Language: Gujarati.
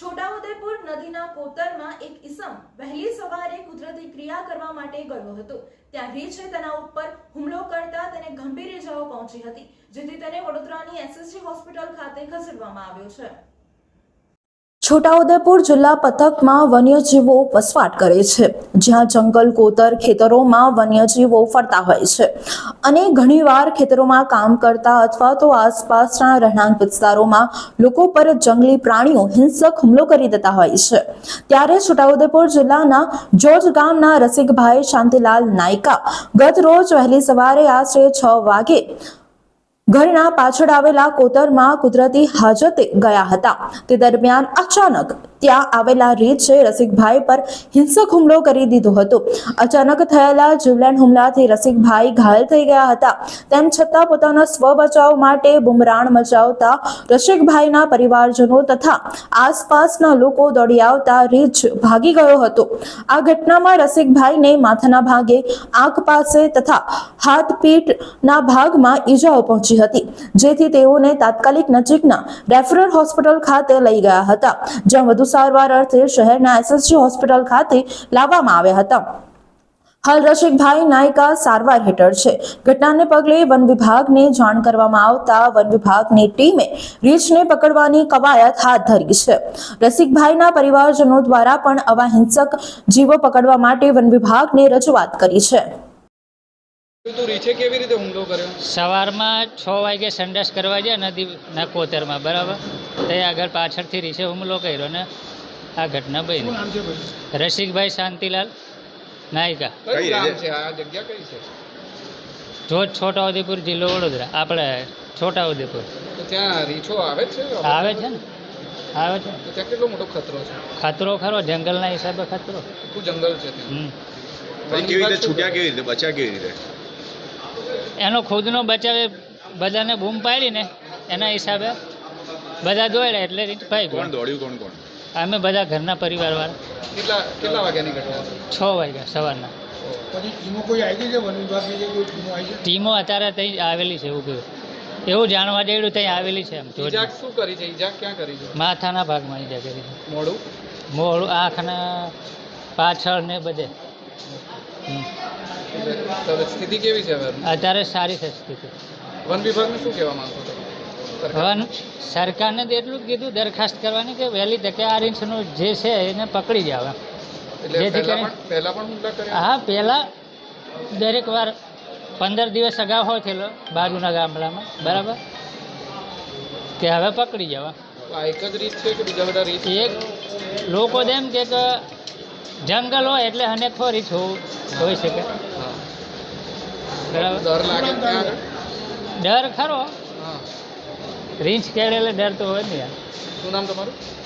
છોટાઉદેપુર નદીના કોતરમાં એક ઇસમ વહેલી સવારે કુદરતી ક્રિયા કરવા માટે ગયો હતો. ત્યાં રીછે તેના ઉપર હુમલો કરતા તેને ગંભીર ઇજાઓ પહોંચી હતી, જેથી તેને વડોદરાની એસએસજી હોસ્પિટલ ખાતે ખસેડવામાં આવ્યો છે. છોટાઉદેપુર જિલ્લા પથકમાં વન્યજીવો વસવાટ કરે છે. જ્યાં જંગલ, કોતર ખેતરોમાં વન્યજીવો ફરતા હોય છે. અને ઘણીવાર ખેતરોમાં કામ કરતા અથવા તો આસપાસના રહેણાંક વિસ્તારોમાં લોકો પર જંગલી પ્રાણીઓ હિંસક હુમલો કરી દેતા હોય છે. ત્યારે છોટાઉદેપુર જિલ્લાના જોજ ગામના રસિકભાઈ શાંતિલાલ નાયકા ગત રોજ વહેલી સવારે આશરે છ વાગે ઘરના પાછળ આવેલા કોતરમાં કુદરતી હાજતે ગયા હતા. તે દરમિયાન અચાનક ત્યાં આવેલા રીછે રસિકભાઈ પર હિંસક હુમલો કરી દીધો હતો. અચાનક થયેલા જીવલેણ હુમલાથી રસિકભાઈ ઘાયલ થઈ ગયા હતા. તેમ છતાં પોતાના સ્વ માટે બુમરાણ મચાવતા રસિકભાઈના પરિવારજનો તથા આસપાસના લોકો દોડી આવતા રીછ ભાગી ગયો હતો. આ ઘટનામાં રસિકભાઈને માથાના ભાગે આંખ પાસે તથા હાથ પીઠના ભાગમાં ઈજાઓ પહોંચી હતી, જેથી તેઓને તાત્કાલિક નજીકના રેફરલ હોસ્પિટલ ખાતે લઈ ગયા હતા, જ્યાં વધુ સારવાર અર્થે શહેરના એસએસજી હોસ્પિટલ ખાતે લાવવામાં આવ્યા હતા. હાલ રસિકભાઈ નાયકા સારવાર હેઠળ છે. ઘટનાને પગલે વન વિભાગને જાણ કરવામાં આવતા વન વિભાગની ટીમે રીછને પકડવાની કવાયત હાથ ધરી છે. રસિકભાઈના પરિવારજનો દ્વારા પણ આવા હિંસક જીવો પકડવા માટે વન વિભાગને રજૂઆત કરી છે. તું રીછે કેવી રીતે હુમલો કર્યો? સવારમાં છ વાગે સંડાસ કરવા ગયા નદી કોતરમાં બરાબર? તે આગળ પાછળથી રીસે હુમલો કર્યો ને આ ઘટના બની. રસિકભાઈ શાંતિલાલ નાયકા. જોત છોટા ગામ રીતે? છે? આ જગ્યા કઈ છે? જોજ છોટાઉદેપુર જિલ્લો વડોદરા આપણે છોટાઉદેપુર. ઉદેપુર આવે છે? આવે છે ને? આવે છે. ત્યાં કેટલો મોટો ખતરો છે? ખતરો ખરો જંગલના હિસાબે ખતરો. આખું જંગલ છે ત્યાં. હમ. કેવી રીતે છૂટ્યા કેવી રીતે? બચ્યા કેવી રીતે? એનો ખુદનો બચાવે બધાને બૂમ પાડીને એના હિસાબે બધા દોડ્યા એટલે રીત ભાઈ કોણ દોડ્યું કોણ કોણ? અમે બધા ઘરના પરિવારવાળા. કેટલા કેટલા વાગ્યાની ઘટના છ વાગ્યા સવારના. ટીમો કોઈ આવી છે? વન વિભાગની ટીમો આવી છે? ટીમો અત્યારે ત્યાં આવેલી છે એવું કહ્યું. એવું જાણવા જેવું ત્યાં આવેલી છે આમ ઈજા શું કરી છે? ઈજા ક્યાં કરી છે? માથાના ભાગમાં ઈજા કરી છે. મોડું? મોડું આંખના પાછળ ને બધે. સ્થિતિ કેવી છે અત્યારે સારી છે સ્થિતિ. વન વિભાગને શું કહેવા માંગો છો? હવે સરકારને તો એટલું જ કીધું દરખાસ્ત કરવાની કે વહેલી તકે આ રીંછનું જે છે એને પકડી જાવ જેથી કરીને- હા પહેલાં દરેક વાર પંદર દિવસ અગાઉ હોય થયેલો બાજુના ગામડામાં બરાબર? કે હવે પકડી જવા એક જ રીત છે કે બીજા બધા રીત? એક લોકો એમ કે જંગલ હોય એટલે અનેક રીત હોઈ શકે. બરાબર? ડર ખરો. રીંછ કેળે એટલે ડરતો હોય ને યાર. શું નામ તમારું?